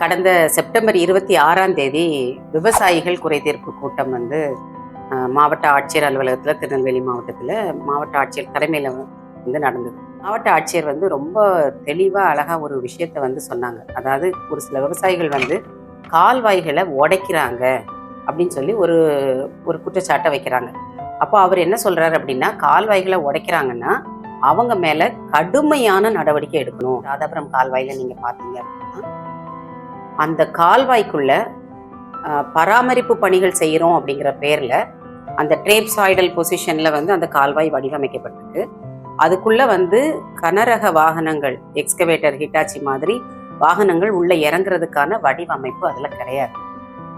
கடந்த செப்டம்பர் இருபத்தி ஆறாம் தேதி விவசாயிகள் குறைதீர்ப்பு கூட்டம் வந்து மாவட்ட ஆட்சியர் அலுவலகத்தில் திருநெல்வேலி மாவட்டத்தில் மாவட்ட ஆட்சியர் தலைமையில் வந்து நடந்தது. மாவட்ட ஆட்சியர் வந்து ரொம்ப தெளிவாக அழகாக ஒரு விஷயத்தை வந்து சொன்னாங்க. அதாவது ஒரு சில விவசாயிகள் வந்து கால்வாய்களை உடைக்கிறாங்க அப்படின்னு சொல்லி ஒரு ஒரு குற்றச்சாட்டை வைக்கிறாங்க. அப்போ அவர் என்ன சொல்கிறார் அப்படின்னா கால்வாய்களை உடைக்கிறாங்கன்னா அவங்க மேலே கடுமையான நடவடிக்கை எடுக்கணும். ராதாபுரம் கால்வாயில் நீங்கள் பார்த்தீங்க அப்படின்னா அந்த கால்வாய்க்குள்ள பராமரிப்பு பணிகள் செய்கிறோம் அப்படிங்கிற பேரில் அந்த ட்ரேப்சாய்டல் பொசிஷனில் வந்து அந்த கால்வாய் வடிவமைக்கப்பட்டிருக்கு. அதுக்குள்ளே வந்து கனரக வாகனங்கள் எக்ஸ்கவேட்டர் ஹிட்டாச்சி மாதிரி வாகனங்கள் உள்ளே இறங்குறதுக்கான வடிவமைப்பு அதில் கிடையாது.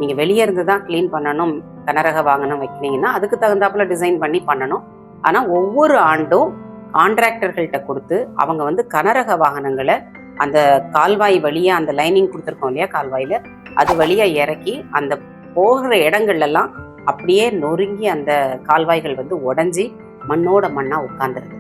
நீங்கள் வெளியே இருந்து தான் க்ளீன் பண்ணணும் கனரக வாகனம் வைக்கிறீங்கன்னா அதுக்கு தகுந்தாப்புல டிசைன் பண்ணி பண்ணணும். ஆனால் ஒவ்வொரு ஆண்டும் கான்ட்ராக்டர்கள்ட்ட கொடுத்து அவங்க வந்து கனரக வாகனங்களை அந்த கால்வாய் வழியாக அந்த லைனிங் கொடுத்துருக்கோம் இல்லையா கால்வாயில்? அது வழியாக இறக்கி அந்த போகிற இடங்கள்லாம் அப்படியே நொறுங்கி அந்த கால்வாய்கள் வந்து உடஞ்சி மண்ணோட மண்ணாக உட்காந்துருது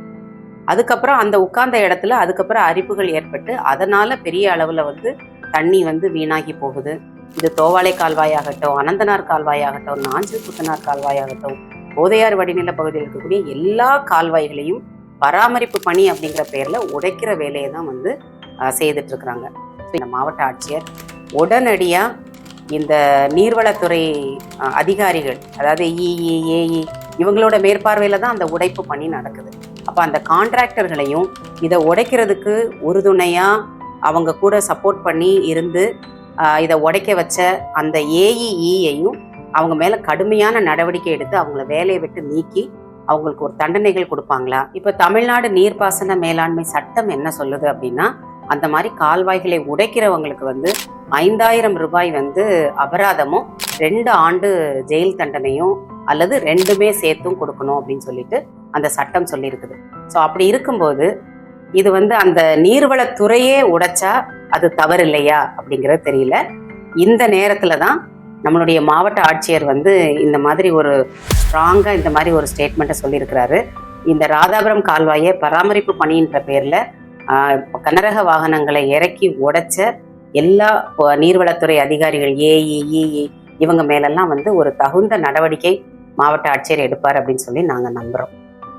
அதுக்கப்புறம் அந்த உட்கார்ந்த இடத்துல அதுக்கப்புறம் அரிப்புகள் ஏற்பட்டு அதனால் பெரிய அளவில் வந்து தண்ணி வந்து வீணாகி போகுது. இது தோவாளை கால்வாயாகட்டும் அனந்தனார் கால்வாயாகட்டும் நாஞ்சில் புத்தனார் கால்வாயாகட்டும் போதையார் வடிநில பகுதியில் இருக்கக்கூடிய எல்லா கால்வாய்களையும் பராமரிப்பு பணி அப்படிங்கிற பேரில் உடைக்கிற வேலையை தான் வந்து செய்துட்டு இருக்கிறாங்க இந்த மாவட்ட ஆட்சியர் உடனடியாக இந்த நீர்வளத்துறை அதிகாரிகள் அதாவது இஇ ஏஇ இவங்களோட மேற்பார்வையில் தான் அந்த உடைப்பு பணி நடக்குது. அப்போ அந்த கான்ட்ராக்டர்களையும் இதை உடைக்கிறதுக்கு உறுதுணையாக அவங்க கூட சப்போர்ட் பண்ணி இருந்து இதை உடைக்க வச்ச அந்த ஏஇஇயையும் அவங்க மேலே கடுமையான நடவடிக்கை எடுத்து அவங்கள வேலையை விட்டு நீக்கி அவங்களுக்கு ஒரு தண்டனைகள் கொடுப்பாங்களா? இப்போ தமிழ்நாடு நீர்ப்பாசன மேலாண்மை சட்டம் என்ன சொல்லுது அப்படின்னா அந்த மாதிரி கால்வாய்களை உடைக்கிறவங்களுக்கு வந்து ஐந்தாயிரம் ரூபாய் வந்து அபராதமும் ரெண்டு ஆண்டு ஜெயில் தண்டனையும் அல்லது ரெண்டுமே சேர்த்தும் கொடுக்கணும் அப்படின்னு சொல்லிட்டு அந்த சட்டம் சொல்லியிருக்குது. ஸோ அப்படி இருக்கும்போது இது வந்து அந்த நீர்வளத்துறையே உடைச்சா அது தவறு இல்லையா அப்படிங்கிறது தெரியல. இந்த நேரத்தில் தான் நம்மளுடைய மாவட்ட ஆட்சியர் வந்து இந்த மாதிரி ஒரு ஸ்ட்ராங்காக இந்த மாதிரி ஒரு ஸ்டேட்மெண்ட்டை சொல்லியிருக்கிறாரு. இந்த ராதாபுரம் கால்வாயை பராமரிப்பு பணின்ற பேரில் கனரக வாகனங்களை இறக்கி உடைச்ச எல்லா நீர்வளத்துறை அதிகாரிகள் ஏஇஇஇ இவங்க மேலெல்லாம் வந்து ஒரு தகுந்த நடவடிக்கை மாவட்ட ஆட்சியர் எடுப்பார் அப்படின்னு சொல்லி நாங்கள் நம்புகிறோம்